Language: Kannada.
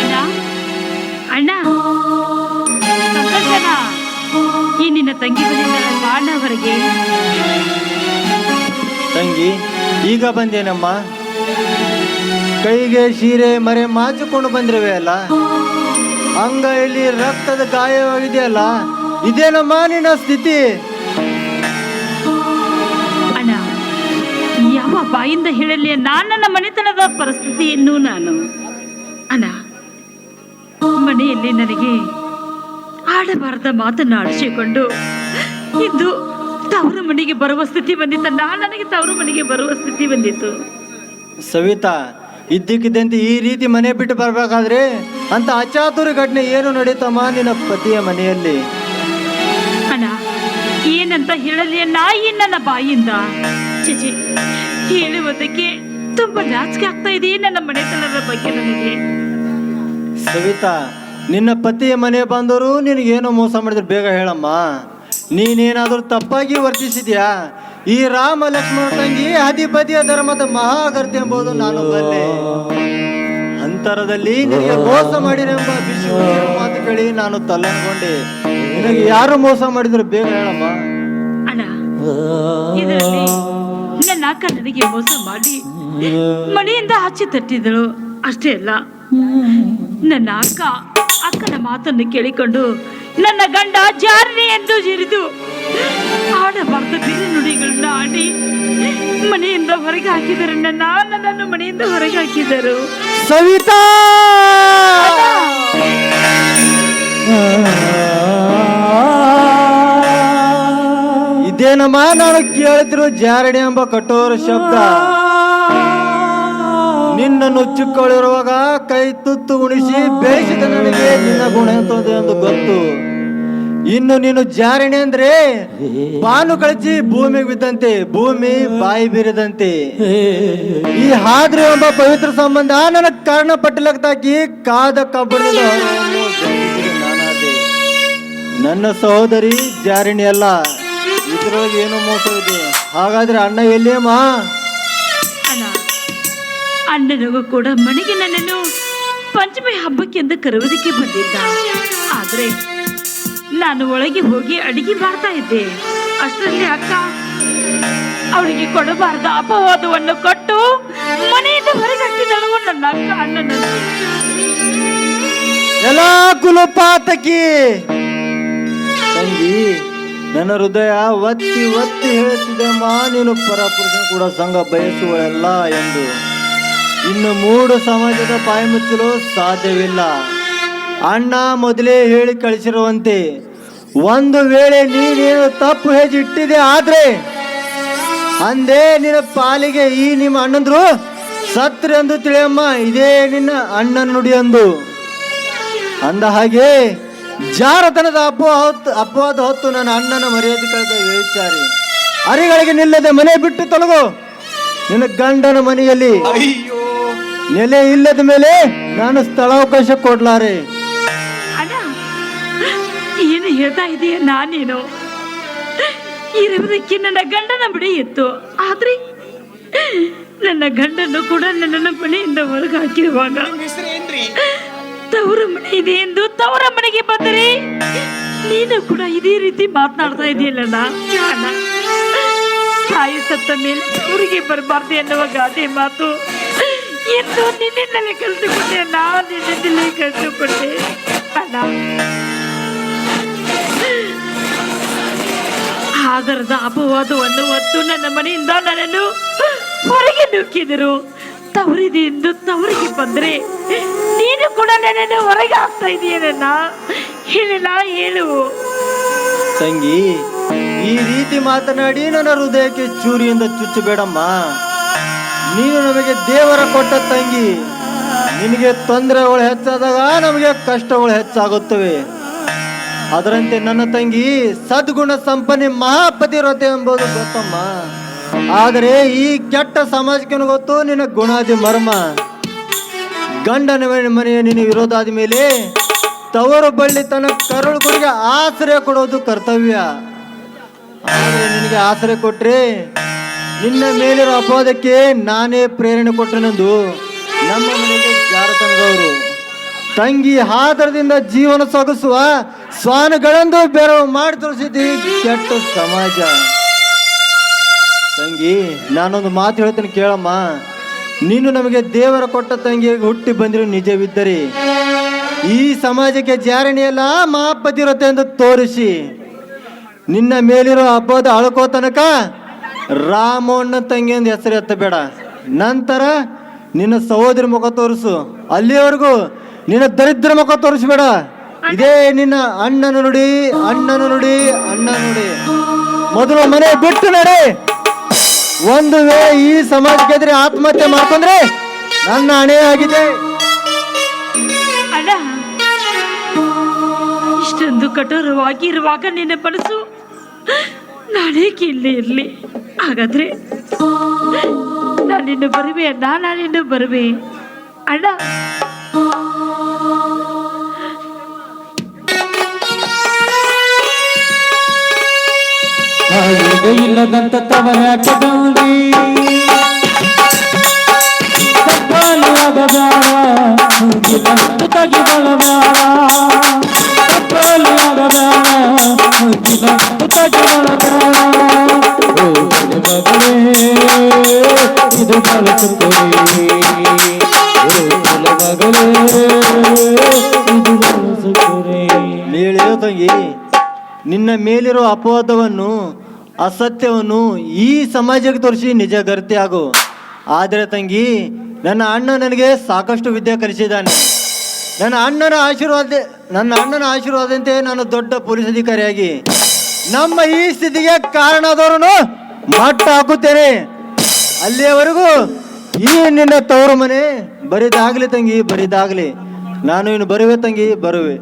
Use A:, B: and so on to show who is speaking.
A: ಅಣ್ಣ? ಅಣ್ಣ? ಸಂತೋಷನಾ? ಈ ನಿನ್ನ ತಂಗಿ ಬಂದಿದ್ದಾಳೆ ಬಾಣ
B: ತಂಗಿ ಈಗ ಬಂದೇನಮ್ಮ? ಕೈಗೆ ಸೀರೆ ಮರೆ ಮಾಚಿಕೊಂಡು ಬಂದಿರುವೆ ಅಲ್ಲ? ಅಂಗೈಲಿ ರಕ್ತದ ಗಾಯವಾಗಿದೆಯಲ್ಲ? ಇದೇನಮ್ಮ ನಿನ್ನ ಸ್ಥಿತಿ?
A: ಅಣ್ಣ ಯಾವ ಬಾಯಿಂದ ಹೇಳಲಿ? ನಾನು ನನ್ನ ಮನೆತನದ ಪರಿಸ್ಥಿತಿಯನ್ನು ನಾನು. ಅಣ್ಣ ಮನೆಯಲ್ಲಿ ನನಗೆ ಆಡಬಾರದ ಮಾತನ್ನು ಆಡಿಸಿಕೊಂಡು ಇಂದು ತವರು ಮನೆಗೆ ಬರುವ ಸ್ಥಿತಿ ಬಂದಿತ್ತಲ್ಲ ನನಗೆ ತವರು ಮನೆಗೆ ಬರುವ ಸ್ಥಿತಿ ಬಂದಿತ್ತು.
B: ಸವಿತಾ ಇದ್ದಕ್ಕಿದ್ದಂತೆ ಈ ರೀತಿ ಮನೆ ಬಿಟ್ಟು ಬರಬೇಕಾದ್ರೆ ಅಂತ ಅಚಾತುರ ಘಟನೆ ಏನು ನಡೀತಮ್ಮ ನಿನ್ನ ಪತಿಯ ಮನೆಯಲ್ಲಿ?
A: ಅಣ್ಣ ಏನಂತ ಹೇಳಲಿ ನಾ ಈ ನನ್ನ ಬಾಯಿಂದ. ಚಿಚಿ ಹೇಳುವುದಕ್ಕೆ ತುಂಬಾ ನಾಚಿಕೆ ಆಗ್ತಾ ಇದೆ ನನ್ನ ಮನೆತನದ ಬಗ್ಗೆ ನನಗೆ?
B: ಸವಿತಾ ನಿನ್ನ ಪತಿಯ ಮನೆ ಬಂದವರು ನಿನಗೇನೋ ಮೋಸ ಮಾಡಿದ್ರೆ? ಬೇಗ ಹೇಳಮ್ಮ. ನೀನೇನಾದ್ರೂ ತಪ್ಪಾಗಿ ವರ್ತಿಸಿದ್ಯಾ? ಈ ರಾಮ ಲಕ್ಷ್ಮಣ ತಂಗಿ ಅಧಿಪತಿಯ ಧರ್ಮದ ಮಹಾಗರ್ತಿ ಎಂಬುದು ನಾನು ಬಲ್ಲೆ. ಅಂತರದಲ್ಲಿ ನಿನಗೆ ಮೋಸ ಮಾಡಿರೆಂಬ ಮಾತು ಕೇಳಿ ನಾನು ತಲ್ಲಂಗೊಂಡೆ. ನಿನಗೆ ಯಾರು ಮೋಸ ಮಾಡಿದ್ರು? ಬೇಗ ಹೇಳಮ್ಮ.
A: ಅಣ್ಣ ಇದರಲ್ಲಿ ನನ್ನ ಅಕ್ಕ ನನಗೆ ಮೋಸ ಮಾಡಿ ಮನೆಯಿಂದ ಆಚೆ ತಟ್ಟಿದಳು. ಅಷ್ಟೇ ಅಲ್ಲ ನನ್ನ ಅಕ್ಕ ಅಕ್ಕನ ಮಾತನ್ನು ಕೇಳಿಕೊಂಡು ನನ್ನ ಗಂಡ ಜಾರಿ ಎಂದು ಜಿರಿದು ಆಡಬಾರ್ದ ಬೇರೆ ನುಡಿಗಳನ್ನ ಆಡಿ ಮನೆಯಿಂದ ಹೊರಗೆ ಹಾಕಿದರು ನನ್ನ ನನ್ನನ್ನು ಮನೆಯಿಂದ ಹೊರಗೆ ಹಾಕಿದರು.
B: ಸವಿತಾ! ಇದೇನಮ್ಮ ನಾನು ಕೇಳಿದ್ರು ಜಾರಡಿ ಎಂಬ ಕಠೋರ ಶಬ್ದ? ನಿನ್ನನ್ನು ಚಿಕ್ಕವಳಿರುವಾಗ ಕೈ ತುತ್ತು ಉಣಿಸಿ ಬೇಯಿಸಿದ ನನಗೆ ನಿನ್ನ ಗುಣ ಎಂತದ್ದು ಎಂದು ಗೊತ್ತು. ಇನ್ನು ನೀನು ಜಾರಣೆ ಅಂದ್ರೆ ಬಾನು ಕಳಚಿ ಭೂಮಿಗೆ ಬಿದ್ದಂತೆ, ಭೂಮಿ ಬಾಯಿ ಬೀರದಂತೆ. ಈ ಹಾದ್ರು ಎಂಬ ಪವಿತ್ರ ಸಂಬಂಧ ನನ್ನ ಕಾರಣ ಪಟ್ಟಲಕ್ಕಾಕಿ ಕಾದ ಕಬ್ಬಣದ ನನ್ನ ಸಹೋದರಿ ಜಾರಿಣಿ ಅಲ್ಲ, ಇದ್ರೊಳಗೆ ಏನು ಮೋಸ ಇದೆ ಹಾಗಾದ್ರೆ ಅಣ್ಣ ಎಲ್ಲಿಯಮ್ಮ?
A: ಅಣ್ಣನಿಗೂ ಕೂಡ ಮನೆಗೆ ನನ್ನನ್ನು ಪಂಚಮಿ ಹಬ್ಬಕ್ಕೆ ಎಂದು ಕರೆಯುವುದಕ್ಕೆ ಬಂದಿದ್ದ. ಆದ್ರೆ ನಾನು ಒಳಗೆ ಹೋಗಿ ಅಡಿಗೆ ಮಾಡ್ತಾ ಇದ್ದೆ. ಅಷ್ಟರಲ್ಲಿ ಅಕ್ಕ, ಅವಳಿಗೆ ಕೊಡಬಾರದ ಅಪವಾದವನ್ನು ಕೊಟ್ಟು ಮನೆಯಿಂದ ಹೊರಗೆ ಹಾಕಿದಳು ನನ್ನ ಅಕ್ಕ ಅಣ್ಣನ
B: ಎಲ್ಲ ಕುಲಪಾತಕಿ! ತಂಗಿ, ನನ್ನ ಹೃದಯ ಒತ್ತಿ ಒತ್ತಿ ಹೇಳುತ್ತಿದ್ದೆಮ್ಮ ನೀನು ಪರಪುರುಷನ ಕೂಡ ಸಂಘ ಬಯಸುವಲ್ಲ ಎಂದು. ಇನ್ನು ಮೂಡು ಸಮಾಜದ ಪಾಯ ಮುಚ್ಚಲು ಸಾಧ್ಯವಿಲ್ಲ. ಅಣ್ಣ ಮೊದಲೇ ಹೇಳಿ ಕಳಿಸಿರುವಂತೆ, ಒಂದು ವೇಳೆ ನೀನೇನು ತಪ್ಪು ಹೆಜ್ಜಿಟ್ಟಿದೆ ಆದ್ರೆ, ಅಂದೇ ನಿನ್ನ ಪಾಲಿಗೆ ಈ ನಿಮ್ಮ ಅಣ್ಣಂದ್ರು, ಸತ್ರ ಎಂದು ತಿಳಿಯಮ್ಮ, ಇದೇ ನಿನ್ನ ಅಣ್ಣನ ನುಡಿ ಅಂದು. ಅಂದ ಹಾಗೆ, ಜಾರತನದ ಹೊತ್ತು, ಅಪವಾದ ಹೊತ್ತು ನನ್ನ ಅಣ್ಣನ ಮರ್ಯಾದೆ ಕಳೆದ ವಿಚಾರಿ ಅರಿಗಳಿಗೆ ನಿಲ್ಲದೆ ಮನೆ ಬಿಟ್ಟು ತೊಲಗು. ನಿನ್ನ ಗಂಡನ ಮನೆಯಲ್ಲಿ ನೆಲೆ ಇಲ್ಲದ ಮೇಲೆ ನಾನು ಸ್ಥಳಾವಕಾಶ ಕೊಡ್ಲಾರೆ.
A: ಏನು ಹೇಳ್ತಾ ಇದೀಯ ನಾನೇನು? ಇರುವುದಕ್ಕೆ ನನ್ನ ಗಂಡನ ಬಳಿ ಇತ್ತು. ಆದ್ರೆ ನನ್ನ ಗಂಡನ್ನು ಕೂಡ ನನ್ನ ಮನೆಯಿಂದ ಹೊರಗೆ ಹಾಕಿರುವಾಗ ತವರ ಮನೆ ಇದೆ ಎಂದು ತವರ ಮನೆಗೆ ಬಂದರೆ ನೀನು ಕೂಡ ಇದೇ ರೀತಿ ಮಾತನಾಡ್ತಾ ಇದೆಯಲ್ಲ ತಾಯಿ ಸತ್ತ ಮೇಲೆ ಊರಿಗೆ ಬರಬಾರ್ದು ಎನ್ನುವ ಗಾದೆ ಮಾತು ಎಂದು ನಿನ್ನಿಂದಲೇ ಕಲಿತುಕೊಂಡೆ, ನಾನು ನಿನ್ನಿಂದಲೇ ಕಲಿತುಕೊಂಡೆ. ಅಲ್ಲ ಆದರದ ಅಪವಾದವನ್ನು ಹೊತ್ತು ನನ್ನ ಮನೆಯಿಂದ ನನ್ನನ್ನು ಹೊರಗೆ ನುಗ್ಗಿದರು ತವರಿದೆ ಎಂದು ತವರಿಗೆ ಬಂದ್ರೆ, ನೀನು ಕೂಡ ನನ್ನನ್ನು ಹೊರಗೆ ಹಾಕ್ತಾ ಇದೆಯನ್ನ ಹೇಳಿಲ್ಲ ಹೇಳು.
B: ತಂಗಿ, ಈ ರೀತಿ ಮಾತನಾಡಿ ನನ್ನ ಹೃದಯಕ್ಕೆ ಚೂರಿಯಿಂದ ಚುಚ್ಚಬೇಡಮ್ಮ. ನೀನು ನಮಗೆ ದೇವರ ಕೊಟ್ಟ ತಂಗಿ. ನಿನಗೆ ತೊಂದರೆಗಳು ಹೆಚ್ಚಾದಾಗ ನಮಗೆ ಕಷ್ಟಗಳು ಹೆಚ್ಚಾಗುತ್ತವೆ. ಅದರಂತೆ ನನ್ನ ತಂಗಿ ಸದ್ಗುಣ ಸಂಪನ್ನೆ ಮಹಾಪತಿವ್ರತೆ ಎಂಬುದು ಗೊತ್ತಮ್ಮ. ಆದರೆ ಈ ಕೆಟ್ಟ ಸಮಾಜಕ್ಕೆ ಗೊತ್ತು? ನಿನ್ನ ಗುಣಾದಿ ಮರ್ಮ. ಗಂಡನ ಮನೆ- ಮನೆಯ ನಿನ್ನ ವಿರೋಧ ಆದ್ಮೇಲೆ ತವರು ಬಳ್ಳಿ ತನ್ನ ಕರುಳುಗಳಿಗೆ ಆಶ್ರಯ ಕೊಡೋದು ಕರ್ತವ್ಯ. ಆದರೆ ನಿನಗೆ ಆಶ್ರಯ ಕೊಟ್ರೆ ನಿನ್ನ ಮೇಲಿರೋ ಅಪವಾದಕ್ಕೆ ನಾನೇ ಪ್ರೇರಣೆ ಕೊಟ್ಟನೆಂದು ನಮ್ಮ ಮನೆಗೆ ಜಾರತನದವರು. ತಂಗಿ ಆಧಾರದಿಂದ ಜೀವನ ಸೊಗಸುವ ಸ್ವಾನಗಳೆಂದು ಬೆರವು ಮಾಡಿ ತೋರಿಸಿದ್ದಿ ಕೆಟ್ಟ ಸಮಾಜ. ತಂಗಿ, ನಾನೊಂದು ಮಾತು ಹೇಳ್ತೀನಿ ಕೇಳಮ್ಮ. ನೀನು ನಮಗೆ ದೇವರ ಕೊಟ್ಟ ತಂಗಿಗೆ ಹುಟ್ಟಿ ಬಂದಿರು ನಿಜವಿದ್ದರಿ ಈ ಸಮಾಜಕ್ಕೆ ಜಾರಣಿಯಲ್ಲ ಮಾಪತಿರುತ್ತೆ ಎಂದು ತೋರಿಸಿ. ನಿನ್ನ ಮೇಲಿರೋ ಹಬ್ಬದ ಅಳ್ಕೋ ತನಕ ರಾಮಣ್ಣ ತಂಗಿ ಎಂದು ಹೆಸರು ಎತ್ತಬೇಡ. ನಂತರ ನಿನ್ನ ಸಹೋದರ ಮುಖ ತೋರಿಸು. ಅಲ್ಲಿವರೆಗೂ ನಿನ್ನ ದರಿದ್ರ ಮುಖ ತೋರಿಸ್ಬೇಡ. ಇದೇ ನಿನ್ನ ಅಣ್ಣನ ನುಡಿ ಅಣ್ಣನ ನುಡಿ ಅಣ್ಣ ನುಡಿ. ಮೊದಲು ಮನೆ ಬಿಟ್ಟು ನಡೆ. ಒಂದು ವೇಳೆ ಈ ಸಮಾಜಕ್ಕೆ ಎದುರು ಆತ್ಮಹತ್ಯೆ ಮಾಡ್ಕೊಂಡ್ರೆ ನನ್ನ ಹಣೆ ಆಗಿದೆ.
A: ಇಷ್ಟೊಂದು ಕಠೋರವಾಗಿ ಇರುವಾಗ ನಿನ್ನ ಮನಸ್ಸು ನಾನೇಕೆ ಇಲ್ಲೇ ಇರಲಿ? ಹಾಗಾದ್ರೆ ನಾನಿನ್ನು ಬರುವೆ ಅಣ್ಣ, ನಾನಿನ್ನು ಬರುವೆ. ಅಣ್ಣ.
C: ಇಲ್ಲದಂತ ತವರ ಕದೌಲಿ ತಪ್ಪಾಲು ಆಗಬೇಡ ಮುಗಿದಂತ ತಗಿಬಳಬೇಡ ತಪ್ಪಾಲು
B: ತಂಗಿ ನಿನ್ನ ಮೇಲಿರೋ ಅಪವಾದವನ್ನು, ಅಸತ್ಯವನ್ನು ಈ ಸಮಾಜಕ್ಕೆ ತೋರಿಸಿ ನಿಜ ಗರ್ತಿ ಆಗು. ಆದರೆ ತಂಗಿ, ನನ್ನ ಅಣ್ಣ ನನಗೆ ಸಾಕಷ್ಟು ವಿದ್ಯೆ ಕಲಿಸಿದ್ದಾನೆ. ನನ್ನ ಅಣ್ಣನ ಆಶೀರ್ವಾದ, ನನ್ನ ಅಣ್ಣನ ಆಶೀರ್ವಾದಂತೆ ನಾನು ದೊಡ್ಡ ಪೊಲೀಸ್ ಅಧಿಕಾರಿಯಾಗಿ. ನಮ್ಮ ಈ ಸ್ಥಿತಿಗೆ ಕಾರಣದವರನ್ನು ಮಟ್ಟ ಹಾಕುತ್ತೇನೆ. ಅಲ್ಲಿಯವರೆಗೂ ಈ ನಿನ್ನ ತವರು ಮನೆ ಬರಿದಾಗ್ಲಿ ತಂಗಿ, ಬರಿದಾಗ್ಲಿ. ನಾನು ಇನ್ನು ಬರುವೆ ತಂಗಿ, ಬರುವೆ.